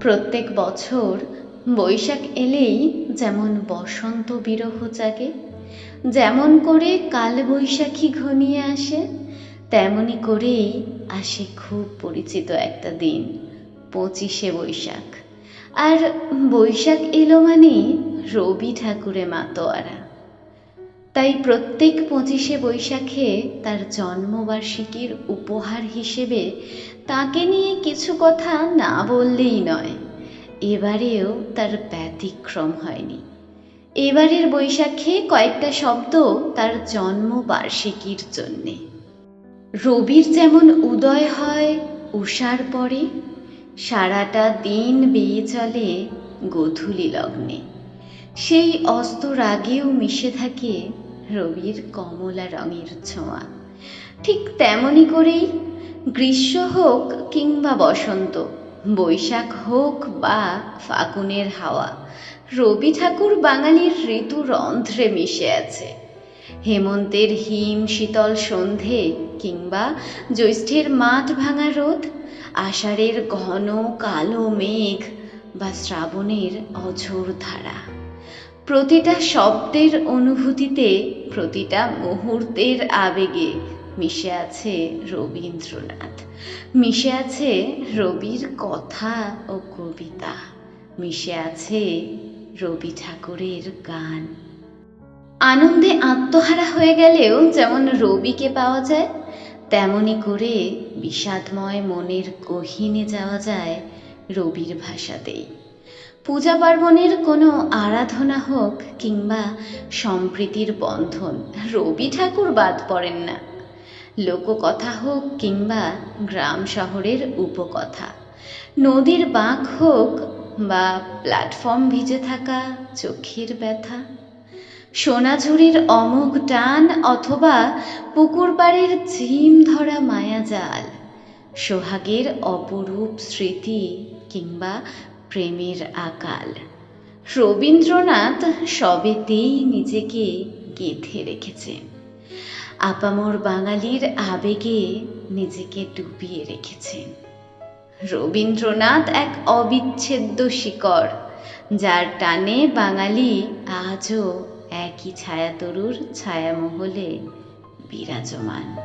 প্রত্যেক বছর বৈশাখ এলেই যেমন বসন্ত বিরহ জাগে, যেমন করে কাল বৈশাখী ঘনিয়ে আসে, তেমনি করেই আসে খুব পরিচিত একটা দিন, পঁচিশে বৈশাখ। আর বৈশাখ এলো মানেই রবি ঠাকুরে মাতোয়ারা তাই প্রত্যেক পঁচিশে বৈশাখে তার জন্মবার্ষিকীর উপহার হিসেবে তাকে নিয়ে কিছু কথা না বললেই নয়। এবারেও তার ব্যতিক্রম হয়নি। এবারের বৈশাখে কয়েকটা শব্দ তার জন্মবার্ষিকীর জন্যে। রবির যেমন উদয় হয় উষার পরে সারাটা দিন বেয়ে চলে গধূলি লগ্নে। সেই অস্তর আগেও মিশে থাকে রবির কমলা রঙের ছোঁয়া। ঠিক তেমনি করেই গ্রীষ্ম হোক কিংবা বসন্ত, বৈশাখ হোক বা ফাগুনের হাওয়া, রবি ঠাকুর বাঙালির ঋতু রন্ধ্রে মিশে আছে। হেমন্তের হিম শীতল সন্ধে কিংবা জ্যৈষ্ঠের মাঠ ভাঙা রোদ, আষাঢ়ের ঘন কালো মেঘ বা শ্রাবণের অঝোর ধারা। প্রতিটা শব্দের অনুভূতিতে, প্রতিটা মুহূর্তের আবেগে মিশে আছে রবীন্দ্রনাথ। মিশে আছে রবির কথা ও কবিতা। মিশে আছে রবি ঠাকুরের গান। আনন্দে আত্মহারা হয়ে গেলেও যেমন রবিকে পাওয়া যায়, তেমনি করে বিষাদময় মনের গহীনে যাওয়া যায় রবির ভাষাতেই। পূজা পার্বণের কোনো আরাধনা হোক কিংবা সম্প্রীতির বন্ধন, রবি ঠাকুর বাদ পড়েন না। লোককথা হোক কিংবা গ্রাম শহরের উপকথা, নদীর বাঁক হোক বা প্ল্যাটফর্ম ভিজে থাকা চোখের ব্যথা, সোনাঝুরির অমোঘ টান অথবা পুকুর পাড়ের ঝিম ধরা মায়াজাল, সোহাগের অপরূপ স্মৃতি কিংবা প্রেমের আকাল। রবীন্দ্রনাথ সবেতেই নিজেকে গেঁথে রেখেছেন আপামর বাঙালির আবেগে নিজেকে ডুবিয়ে রেখেছেন রবীন্দ্রনাথ এক অবিচ্ছেদ্য শিকড়, যার টানে বাঙালি আজও একই ছায়াতরুর ছায়ামহলে বিরাজমান।